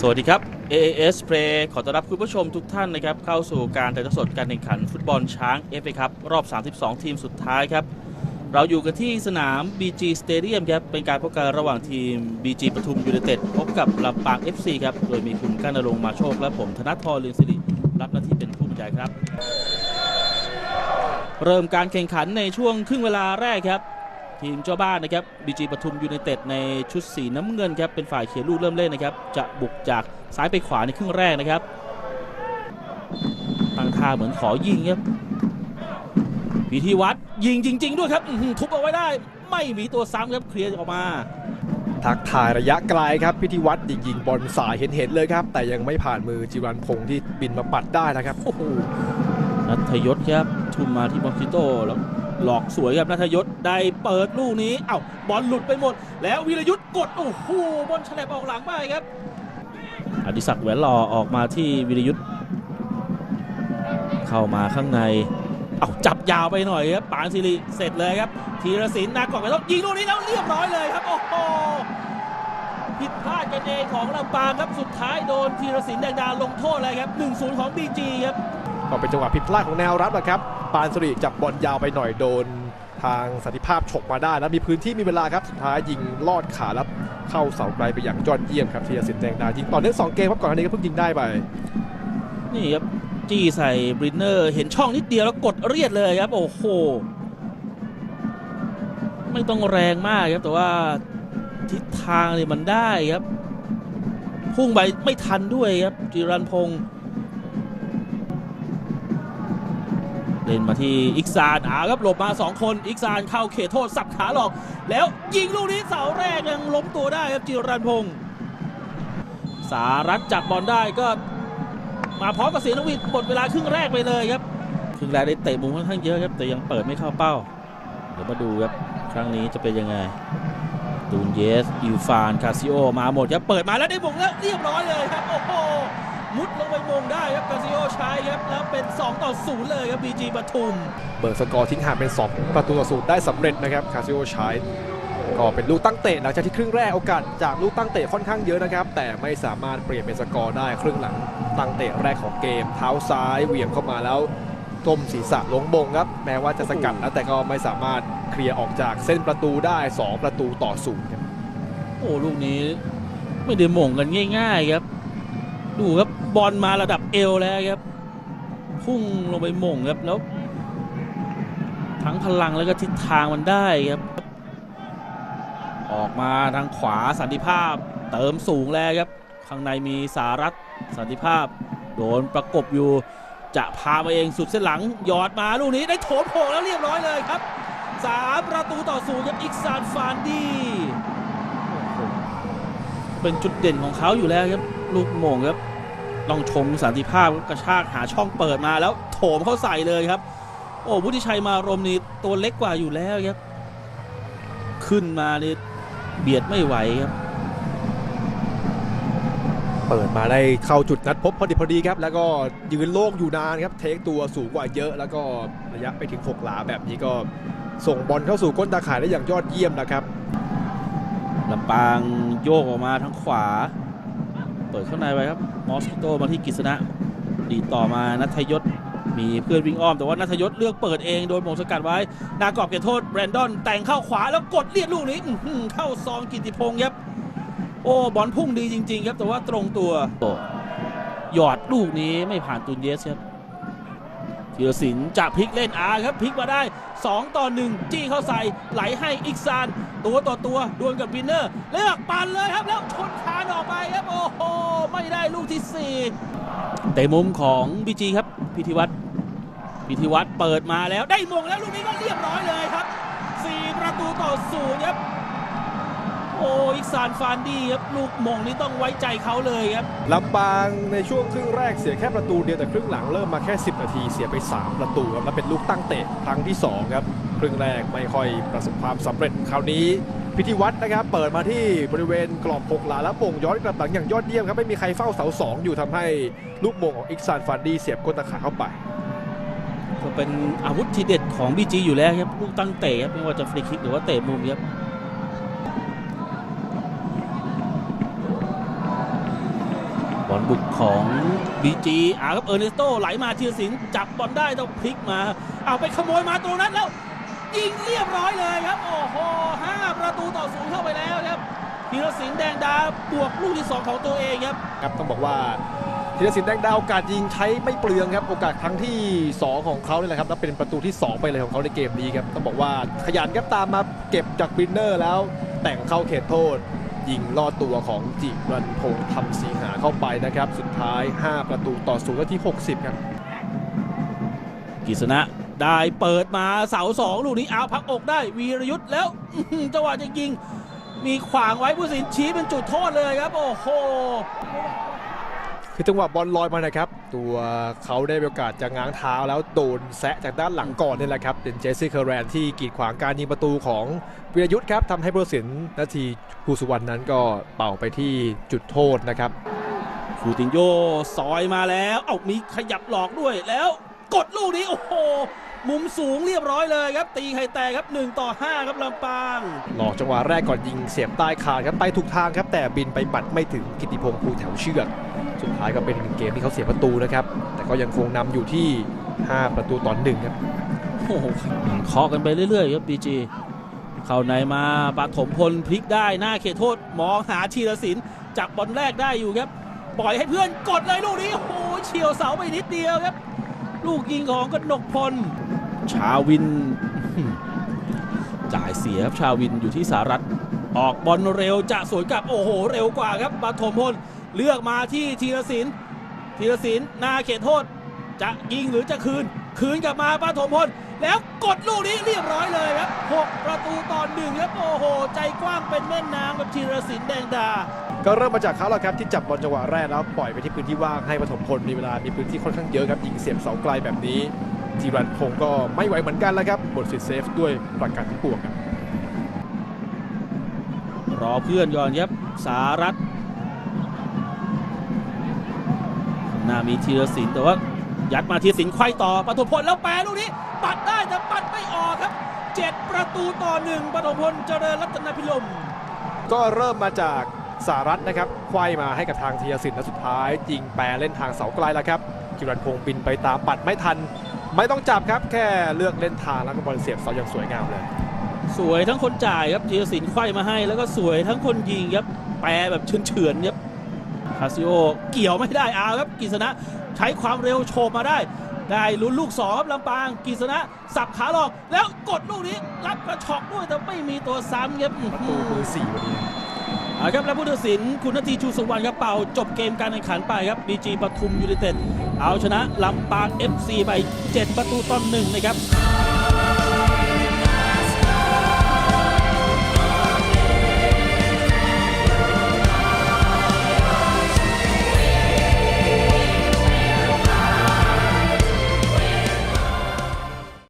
สวัสดีครับ AAS Play ขอต้อนรับคุณผู้ชมทุกท่านนะครับ เข้าสู่การถ่ายทอดสดการแข่งขันฟุตบอลช้าง FA ครับรอบ 32 ทีมสุดท้ายครับ เราอยู่กันที่สนาม BG Stadium ครับ เป็นการพบกันระหว่างทีม BG ปทุมยูไนเต็ดพบกับลำปาง FC ครับ โดยมีคุณก้านรงมาโชค และผมธนทรเลืองสิริรับหน้าที่เป็นผู้บรรยายครับ เริ่มการแข่งขันในช่วงครึ่งเวลาแรกครับ ทีมเจ้าบ้านนะครับบีจีปทุมยูไนเต็ดในชุดสีน้ำเงินครับเป็นฝ่ายเขียนลูกเริ่มเล่นนะครับจะบุกจากซ้ายไปขวาในครึ่งแรกนะครับตั้งท่าเหมือนขอยิงครับพิธีวัตรยิงจริง ๆ ด้วยครับอื้อหือทุบเอาไว้ได้ ไม่มีตัวซ้ำครับเคลียร์ออกมาทักทายระยะไกลครับพิธีวัตรยิงยิงบอลสายเห็นเห็นๆเลยครับ แต่ยังไม่ผ่านมือจิรันพงษ์ที่บินมาปัดได้นะครับโอ้โหนัทยศครับทุ่มมาที่มอสกิโต้แล้ว หลอกสวยครับนัทยศได้เปิดลูกนี้เอ้าบอลหลุดไปหมด แล้ววีรยุทธ์กดโอ้โหบอลฉลับออกหลังไปครับ อดิศักดิ์แหวนหล่อออกมาที่วีรยุทธ์เข้ามาข้างในเอ้าจับยาวไปหน่อยครับปานศิริเสร็จเลยครับธีรศิลป์นากอกไปแล้วยิงลูกนี้แล้วเรียบร้อยเลยครับโอ้โหผิดพลาดกันเองของลำปางครับสุดท้ายโดนธีรศิลป์แดงดาลงโทษเลยครับ1-0ของ BG ครับก็เป็นจังหวะผิดพลาดของแนวรับนะครับ ปานสุริจับบอลยาวไปหน่อยโดนทางสันติภาพฉกมาได้แล้วมีพื้นที่มีเวลาครับสุดท้ายยิงลอดขาแล้วเข้าเสาไกลไปอย่างยอดเยี่ยมครับธีรศิลป์แดงดายิงต่อเนื่องสองเกมครับก่อนอันนี้ก็เพิ่งยิงได้ไปนี่ครับจี้ใส่บรินเนอร์เห็นช่องนิดเดียวแล้วกดเรียดเลยครับ โอ้โห ไม่ต้องแรงมากครับแต่ว่าทิศทางเนี่ยมันได้ครับ พุ่งไปไม่ทันด้วยครับจิรันพงศ์ เล่นมาที่อิกซานอาครับหลบมา 2 คน อิกซานเข้าเขตโทษ สับขาหลอก แล้วยิงลูกนี้เสาแรกยังล้มตัวได้ครับจิรันพงศ์สารัตจับบอลได้ก็มาพร้อมกับเสียนกหวีดหมดเวลาครึ่งแรกไปเลยครับ ครึ่งแรกได้เตะมุมค่อนข้างเยอะครับ แต่ยังเปิดไม่เข้าเป้า เดี๋ยวมาดูครับ ครั้งนี้จะเป็นยังไงตูนเยสอิลฟานคาซิโอมาหมดครับเปิดมาแล้วได้มงแล้วเรียบร้อยเลยครับโอ้โห มุดลงไปมงได้ครับคาซิโอใช้ครับแล้วเป็น 2 ต่อ 0 เลยครับบีจีปทุม เบิร์สกอร์ทิ้งห่างเป็น 2 ประตูต่อศูนย์ได้สำเร็จนะครับคาซิโอชายก็เป็นลูกตั้งเตะหลังจากที่ครึ่งแรกโอกาสจากลูกตั้งเตะค่อนข้างเยอะนะครับ แต่ไม่สามารถเปลี่ยนเป็นสกอร์ได้ครึ่งหลังตั้งเตะแรกของเกม เท้าซ้ายเหวี่ยงเข้ามาแล้วก้มศีรษะลงมงครับ แม้ว่าจะสกัดแล้วแต่ก็ไม่สามารถเคลียร์ออกจากเส้นประตูได้ 2 ประตูต่อศูนย์ครับโอ้ลูกนี้ไม่ได้หม่งกันง่าย ๆ ครับ ดูครับบอลมาระดับเอวแล้วครับ พุ่งลงไปหม่งครับแล้ว ทั้งพลังแล้วก็ทิศทางมันได้ครับ ออกมาทางขวาสันติภาพ เติมสูงแล้วครับ ข้างในมีสารัตสันติภาพ โดนประกบอยู่ จะพามาเองสุดเส้นหลังหยอดมาลูกนี้ได้โถมโผงแล้วเรียบร้อยเลยครับสามประตูต่อศูนย์ครับอิกซานฟานดีเป็นจุดเด่นของเขาอยู่แล้วครับ ลูกโมงครับต้องชมสันติภาพกระชากหาช่องเปิดมาแล้วโถมเข้าใส่เลยครับ โอ้วุฒิชัยมารมนี่ตัวเล็กกว่าอยู่แล้วครับ ขึ้นมานี่เบียดไม่ไหวครับ เปิดมาได้เข้าจุดนัดพบพอดีพอดีครับ แล้วก็ยืนโล่งอยู่นานครับ เทคตัวสูงกว่าเยอะ แล้วก็ระยะไปถึงหกหลาแบบนี้ก็ส่งบอลเข้าสู่ก้นตาข่ายได้อย่างยอดเยี่ยมนะครับลำปางโยกออกมาทางขวาเปิดเข้าในไปครับมอสกิโตมาที่กฤษณะดีต่อมานัทยศมีเพื่อนวิ่งอ้อมแต่ว่านัทยศเลือกเปิดเองโดนหมงสกัดไว้นากอบเก็บโทษแบรนดอนแต่งเข้าขวาแล้วกดเลียดลูกนี้เข้าซองกิติพงศ์ครับโอ้บอลพุ่งดีจริง ๆ ครับแต่ว่าตรงตัวหยอดลูกนี้ไม่ผ่านตุนเยสครับธีรศิลป์จะพลิกเล่นอาครับพลิกมาได้ 2 ต่อ 1 จี้เข้าใส่ไหลให้อิกซาน ตัวต่อตัวดวลกับวินเนอร์ เลือกปั่นเลยครับ แล้วชนคานออกไปครับ โอ้โห ไม่ได้ลูกที่ 4 เตะมุมของบีจีครับ พิธีวัตรพิธีวัตรเปิดมาแล้วได้มงแล้วลูกนี้ก็เรียบร้อยเลยครับ 4 ประตูต่อศูนย์ครับโอ้อิกซานฟานดี้ครับลูกมงนี้ต้องไว้ใจเขาเลยครับลำปางในช่วงครึ่งแรกเสียแค่ประตูเดียวแต่ครึ่งหลังเริ่มมาแค่ 10 นาทีเสียไป 3 ประตูครับและเป็นลูกตั้งเตะครั้งที่ 2 ครับ รึ่งแรกไม่ค่อยประสบความสำเร็จคราวนี้พิธีวัตรนะครับเปิดมาที่บริเวณกรอบหกหลาแล้วป่งย้อนกลับหลังอย่างยอดเยี่ยมครับไม่มีใครเฝ้าเสาสองอยู่ทำให้ลูกโมงของอิกซานฟันดีเสียบก้นตะขาเข้าไปก็เป็นอาวุธทีเด็ดของ BG อยู่แล้วครับลูกตั้งเตะครับไม่ว่าจะฟรีคิกหรือว่าเตะมุมครับบอลบุกของ BG อาครับเออร์เนสโตไหลมาธีรศิลจับบอลได้ต้องพลิกมาเอาไปขโมยมาตรงนั้นแล้ว ยิงเรียบร้อยเลยครับ โอ้โหห้าประตูต่อศูนย์เข้าไปแล้วครับธีรศิลป์แดงดาบวกลูกที่สองของตัวเองครับครับต้องบอกว่าธีรศิลป์แดงดาวโอกาสยิงใช้ไม่เปลืองครับโอกาสครั้งที่ 2 ของเขาเนี่ยแหละครับและเป็นประตูที่ 2 ไปเลยของเขาในเกมนี้ครับต้องบอกว่าขยันครับตามมาเก็บจากบินเนอร์แล้ว แต่งเข้าเขตโทษ ยิงลอดตัวของจิรันพงษ์ทำสีหาเข้าไปนะครับ สุดท้าย 5 ประตูต่อศูนย์นาที60 ครับกิษณะ ได้เปิดมาเสาสองลูกนี้เอาพักอกได้ วีรยุทธ์แล้วอื้อหือจังหวะจะยิง มีขวางไว้ผู้สินชี้เป็นจุดโทษเลยครับ โอ้โหคือจังหวะบอลลอยมานะครับ ตัวเขาได้มีโอกาสจะง้างเท้าแล้วโดนแซะจากด้านหลังก่อนนี่แหละครับเป็นเจสซี่เคอร์แรนที่กีดขวางการยิงประตูของวิรยุทธ์ครับทำให้ผู้ตัดสินนาทีภูสุวรรณนั้นก็เป่าไปที่จุดโทษนะครับฟูตินโยซอยมาแล้ว เอามีขยับหลอกด้วยแล้ว กดลูกนี้โอ้โห มุมสูงเรียบร้อยเลยครับ ตีไข่แตกครับ 1 ต่อ 5 ครับลำปางหลอกจังหวะแรกก่อนยิงเสียบใต้คานครับไปถูกทางครับ แต่บินไปปัดไม่ถึงกิติพงศ์ภูแถวเชือกสุดท้ายก็เป็นเกมที่เขาเสียประตูนะครับ แต่ก็ยังคงนำอยู่ที่ 5 ประตูต่อหนึ่งครับโอ้โหเคาะกันไปเรื่อยๆครับบีจีเข้าในมาปฐมพลพลิกได้หน้าเขตโทษมองหาธีรศิลป์จับบอลแรกได้อยู่ครับ ปล่อยให้เพื่อนกดเลยลูกนี้โอ้โหเฉียวเสาไปนิดเดียวครับ ลูกยิงของกนกพล ชาวิน จ่ายเสียครับชาวินอยู่ที่สารัฐออกบอลเร็วจะสวนกลับโอ้โห เร็วกว่าครับปฐมพลเลือกมาที่ธีรศิลป์ธีรศิลป์หน้าเขตโทษ จะยิงหรือจะคืน คืนกลับมาปฐมพล แล้วกดลูกนี้เรียบร้อยเลยครับ 6 ประตูต่อหนึ่งครับโอ้โห ใจกว้างเป็นแม่น้ำกับธีรศิลป์แดงดา ก็เริ่มมาจากเขาแล้วครับที่จับบอลจังหวะแรกแล้วปล่อยไปที่พื้นที่ว่างให้ปฐมพลมีเวลามีพื้นที่ค่อนข้างเยอะครับยิงเสียบเสาไกลแบบนี้จีรันพงศ์ก็ไม่ไหวเหมือนกันแล้วครับบทสิทธิ์เซฟด้วยประกันทั้งปวงครับรอเพื่อนก่อนครับสารัตข้างหน้ามีธีรศิลป์แต่ว่ายัดมาธีรศิลป์ไขว้ต่อปฐมพลแล้วแปรลูกนี้ ปัดได้แต่ปัดไม่ออกครับ 7 ประตูต่อหนึ่งปฐมพลเจริญรัตนพิลมก็เริ่มมาจาก สารัตนะครับไขว้มาให้กับทางธีรศิลป์และสุดท้ายยิงแปรเล่นทางเสาไกลแล้วครับจิรันพงศ์บินไปตามปัดไม่ทัน ไม่ต้องจับครับแค่เลือกเล่นทางแล้วก็บอลเสียบเสาอย่างสวยงามเลย สวยทั้งคนจ่ายครับธีรศิลป์ไขว้มาให้ แล้วก็สวยทั้งคนยิงครับแปรแบบเฉือนๆครับคาซิโอเกี่ยวไม่ได้อาครับกิษณะใช้ความเร็วโฉบมาได้ ได้ลุ้นลูกสองครับลำปางกิษณะสับขาหลอกแล้วกดลูกนี้รับกระชอกด้วยแต่ไม่มีตัวซ้ำครับประตูมือสี่วันนี้เอาครับและผู้ตัดสินคุณนาทีชูสุวรรณครับเป่า จบเกมการแข่งขันไปครับบีจีปทุมยูไนเต็ดเอาชนะลำปาง FC ไป 7 ประตูต่อหนึ่งนะครับ